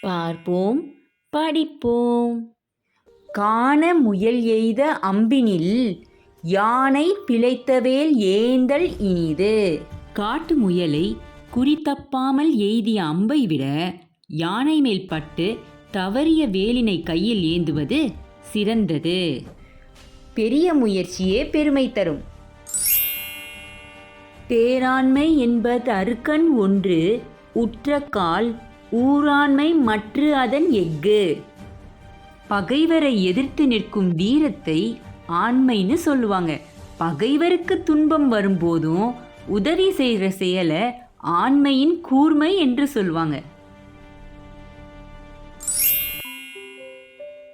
பார்ப்போம் படிப்போம். காண முயல் எய்த அம்பினில் யானை பிழைத்தவேல் ஏந்தல் இனிது. காட்டு முயலை குறித்தப்பாமல் எய்திய அம்பை விட யானை மேல் பட்டு தவறிய வேலினை கையில் ஏந்துவது சிறந்தது. பெரிய முயற்சியே பெருமை தரும். பேராண்மை என்பது அருக்கன் ஒன்று உற்ற கால் ஊராண்மை மற்று அதன் எஃகு. பகைவரை எதிர்த்து நிற்கும் வீரத்தை ஆண்மைன்னு சொல்லுவாங்க. பகைவருக்கு துன்பம் வரும்போதும் உதவி செய்கிற செயலை ஆண்மையின் கூர்மை என்று சொல்லுவாங்க.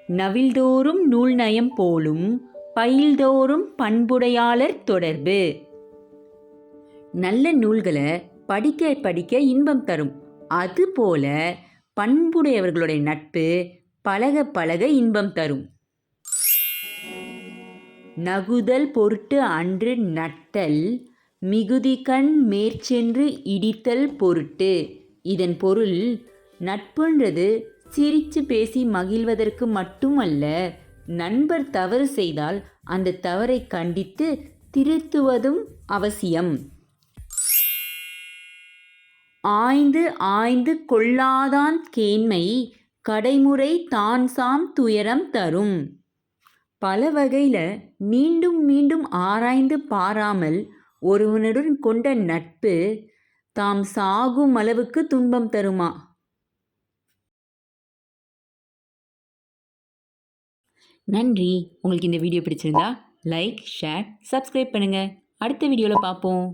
நவில்தோறும் நூல் நயம் போலும் பயில்தோறும் பண்புடையாளர் தொடர்பு. நல்ல நூல்களை படிக்க படிக்க இன்பம் தரும். அதுபோல பண்புடையவர்களுடைய நட்பு பழக பழக இன்பம் தரும். நகுதல் பொருட்டு அன்று நட்டல் மிகுதிகண் மேற்சென்று இடித்தல் பொருட்டு. இதன் பொருள் நட்புன்றது சிரித்து பேசி மகிழ்வதற்கு மட்டுமல்ல நண்பர் தவறு செய்தால் அந்த தவறை கண்டித்து திருத்துவதும் அவசியம். ஆய்ந்து ஆய்ந்து கொள்ளாதான் கேண்மை கடைமுறை தான் சாம் துயரம் தரும். பல வகையில் மீண்டும் மீண்டும் ஆராய்ந்து பாராமல் ஒருவனுடன் கொண்ட நட்பு தாம் சாகும் அளவுக்கு துன்பம் தருமா? நன்றி. உங்களுக்கு இந்த வீடியோ பிடிச்சிருந்தா லைக் ஷேர் சப்ஸ்கிரைப் பண்ணுங்கள் அடுத்த வீடியோவில் பார்ப்போம்